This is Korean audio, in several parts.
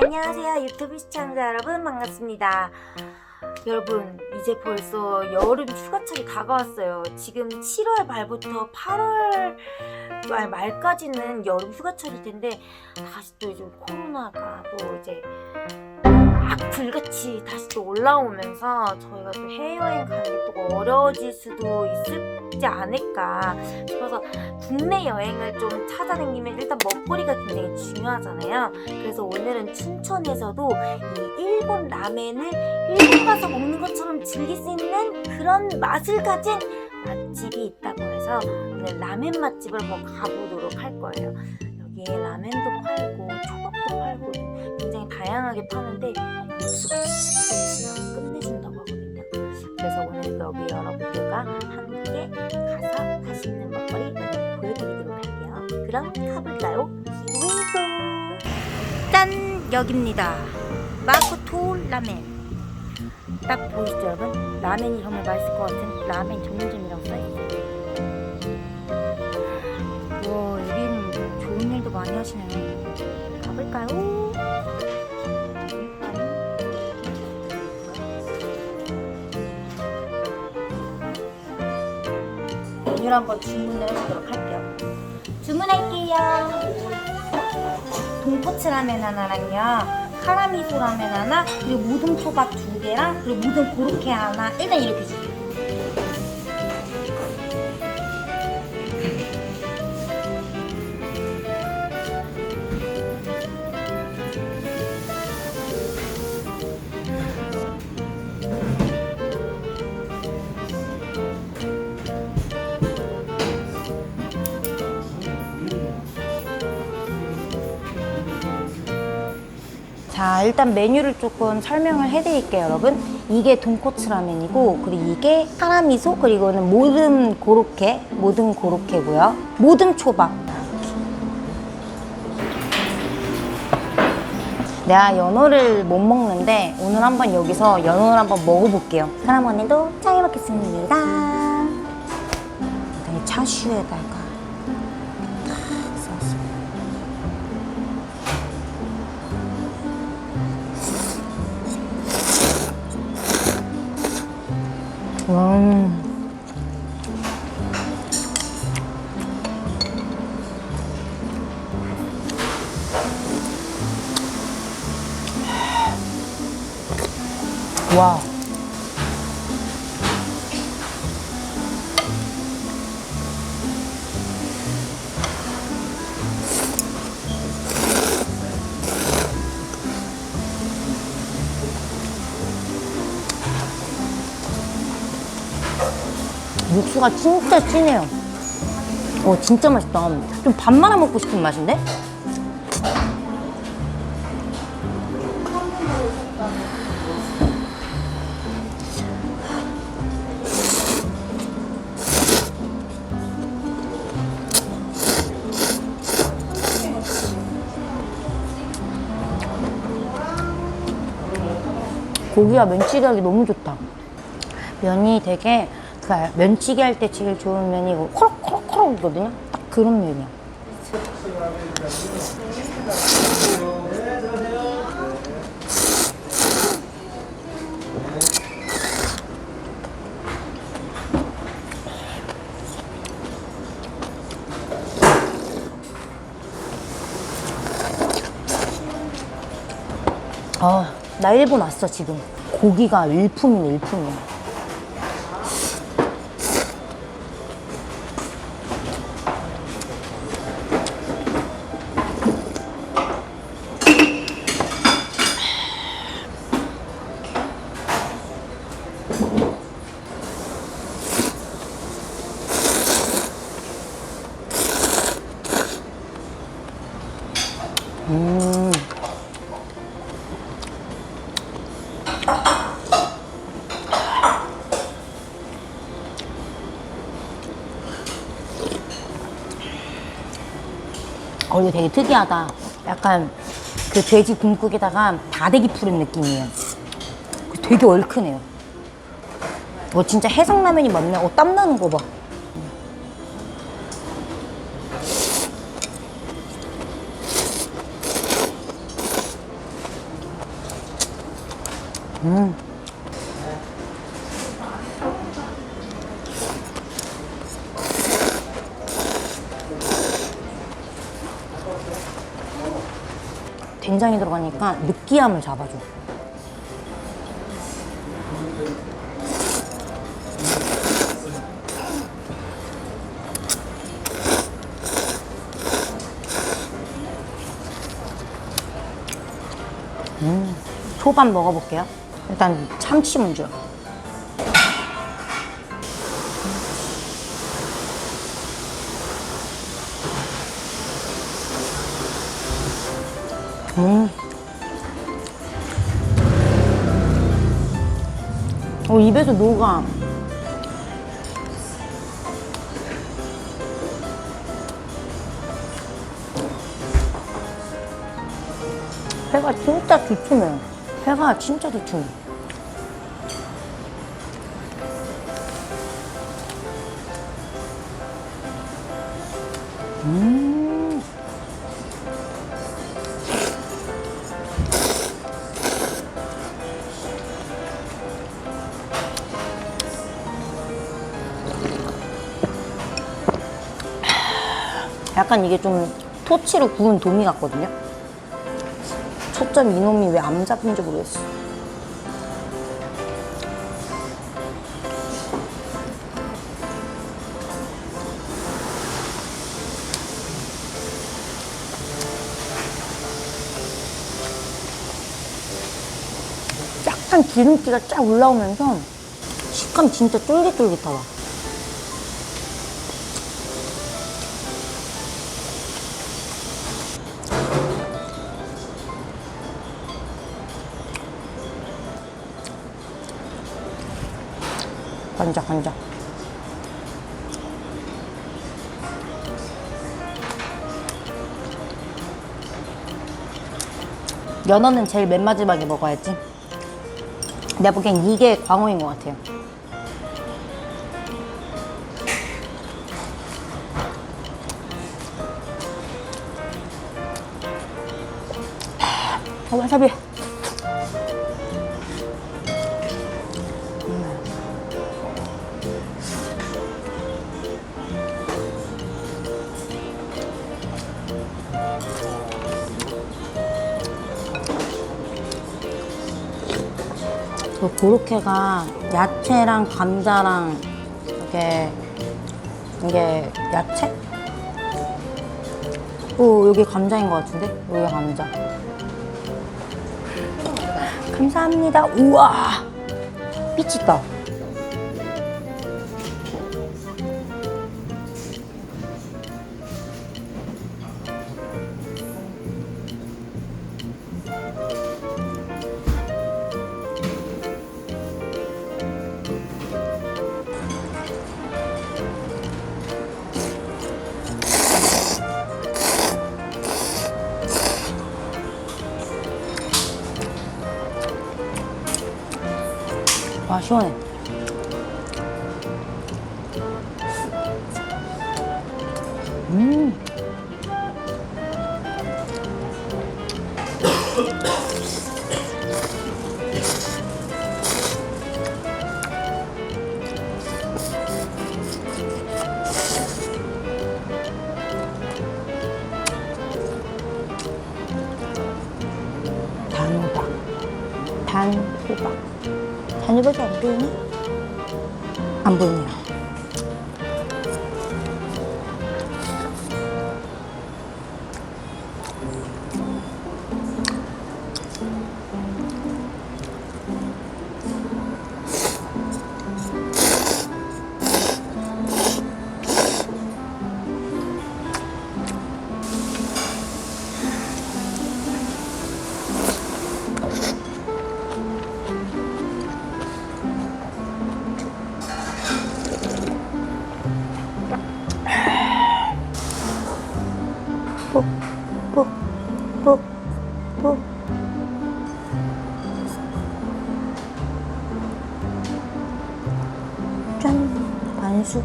안녕하세요 유튜브 시청자 여러분. 반갑습니다 여러분 이제 벌써 여름 휴가철이 다가왔어요. 지금 7월 말부터 8월 말 말까지는 여름 휴가철일 텐데 다시 또 이제 코로나가 또 이제 막 불같이 다시 또 올라오면서 저희가 또 해외여행 가는 게 또 어려워질 수도 있지 않을까 싶어서 국내 여행을 좀 찾아다니면 일단 먹거리가 굉장히 중요하잖아요. 그래서 오늘은 춘천에서도 이 일본 라멘을 일본 가서 먹는 것처럼 즐길 수 있는 그런 맛을 가진 맛집이 있다고 해서 오늘 라멘 맛집을 한번 가보도록 할 거예요. 여기에 라멘도 팔고 초밥도 팔고 다양하게 파는데 육수가 진짜 끝내준다고 하거든요. 그래서 오늘 여기 여러분들과 함께 가서 맛있는 먹거리 보여드리도록 할게요. 그럼 가볼까요? 윙고 짠! 여기입니다. 마코토 라멘. 딱 보이시죠 여러분? 라멘이 정말 맛있을 것 같은 라멘 전문점이라고 써있어요. 메뉴를 한번 주문을 해보도록 할게요. 주문할게요. 돈코츠 라멘 하나랑요. 카라미소 라멘 하나, 그리고 모듬 초밥 두 개랑, 그리고 모듬 고로케 하나. 일단 이렇게 줄게요. 자, 일단 메뉴를 조금 설명을 해드릴게요, 여러분. 이게 돈코츠 라멘이고, 그리고 이게 카라미소, 그리고는 모듬 고로케, 모듬 고로케고요. 모듬 초밥. 내가 연어를 못 먹는데 오늘 한번 여기서 연어를 한번 먹어볼게요. 오늘도 짱해 먹겠습니다. 이 차슈에다가 음. 와. 육수가 진짜 진해요. 어, 진짜 맛있다. 좀 밥 말아 먹고 싶은 맛인데? 고기와 하기 너무 좋다. 면이 되게 그 면치기 할 때 제일 좋은 면이 이거 코럭코럭코럭이거든요. 딱 그런 면이야. 아, 나 일본 왔어, 지금. 고기가 일품이네, 일품이야. 이거 되게 특이하다. 약간 그 돼지 굶국에다가 다대기 풀은 느낌이에요. 되게 얼큰해요. 어, 진짜 해성라면이 맞네. 어, 땀나는 거 봐. 된장이 들어가니까 느끼함을 잡아줘. 음, 초밥 먹어볼게요. 일단 참치 먼저. 음. 어, 입에서 녹아. 회가 진짜 두툼해요. 회가 진짜 두툼해. 약간 이게 좀 토치로 구운 도미 같거든요. 초점 이놈이 왜 안 잡힌지 모르겠어. 약간 기름기가 쫙 올라오면서 식감 진짜 쫄깃쫄깃하다. 간장, 간장. 연어는 제일 맨 마지막에 먹어야지. 내가 보기엔 이게 광어인 것 같아요. 아, 와사비. 그 고로케가 야채랑 감자랑 이게 이게 야채? 오 여기 감자인 것 같은데 여기 감자. 감사합니다. 우와 미치다. 시원해. 음. 단호박이 안 보이네? 안 보이네요. 반숙.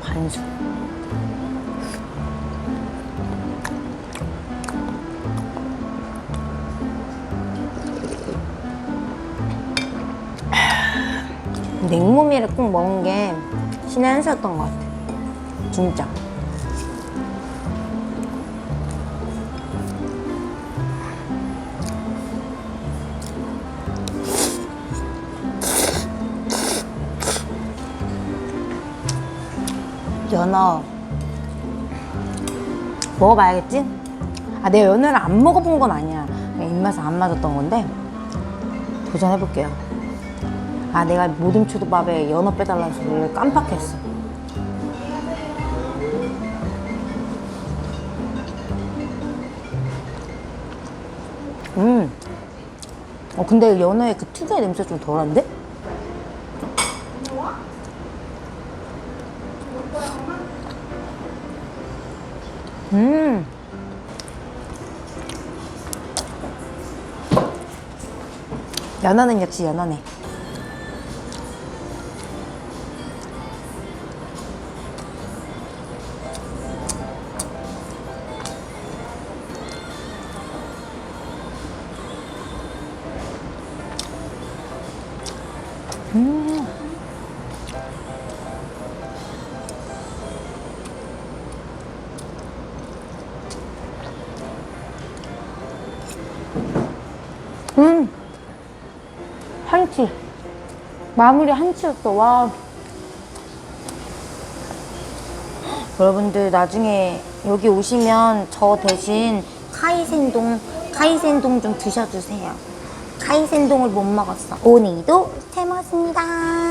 반숙. 냉모미를 꼭 먹은 게 신의 한 수였던 것 같아. 진짜. 연어 먹어봐야겠지? 아 내가 연어를 안 먹어본 건 아니야 입맛에 안 맞았던 건데 도전해볼게요 아 내가 모둠초밥에 연어 빼달라는 소리를 깜빡했어 음. 어 근데 연어의 그 특유의 냄새 좀 덜한데? 음. 연어는 역시 연어네. 한치. 마무리 한치였어. 와. 여러분들 나중에 여기 오시면 저 대신 카이센동 카이센동 좀 드셔주세요. 카이센동을 못 먹었어. 오늘도 잘 먹었습니다.